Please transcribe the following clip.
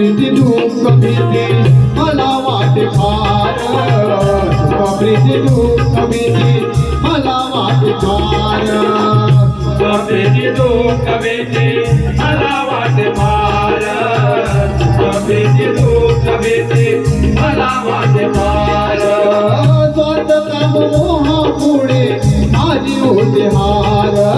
प्रीती दुःख भीती मला वाटे फार. सुख प्रीती दुःख भीती मला वाटे फार. सुख प्रीती दुःख भीती मला वाटे फार. सुख प्रीती दुःख भीती मला वाटे फार. स्वार्थ मोहा पुढे माझी होते हार.